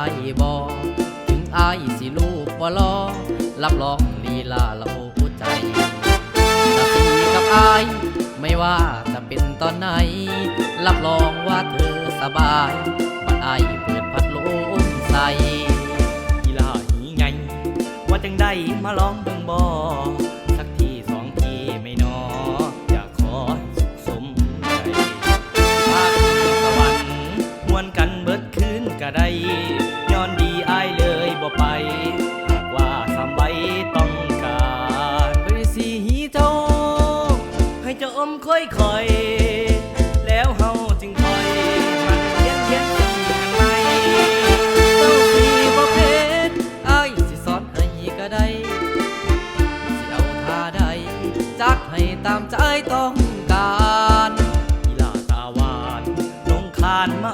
ายบ่ถึงอายสิลูกบ่ลอรับรองลีลาละโอ้ใจถ้าสีกับอาย ไม่ว่าจะเป็นตอนไหน รับรองว่าเธอสบายบัดอายเปิดพัดลมใส่ลีลาหีไง ว่าจังได้มาลองเบิ่งบ่สักทีสองทีไม่นออยากขอสมใจภาคสวรรมวนกันเบิดคืนก็ได้ อนดีอายเลยบ่ไป หากว่าสำใบต้องการบริสีเจ้า ให้เจ้าอมค่อยคอยๆแล้วเฮาจึงคอยมันเย็นเทียนกันไหมเจ้าสีบ่เพชรอายสิสอนให้ก็ได้สิเอาท่าใดจัดให้ตามใจต้องการอีลาตาหวานลงคานมา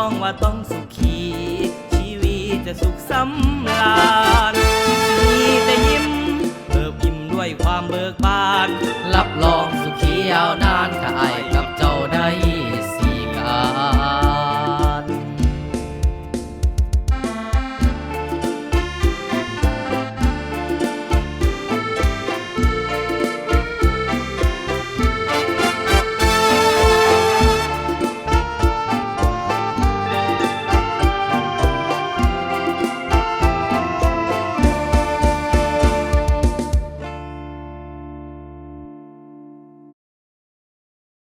องว่าต้องสุขีชีวิตจะสุขสำราญมีแต่ยิ้มเบิกยิ้มด้วยความเบิกบานรับรองสุขียาวนานค่ะไอ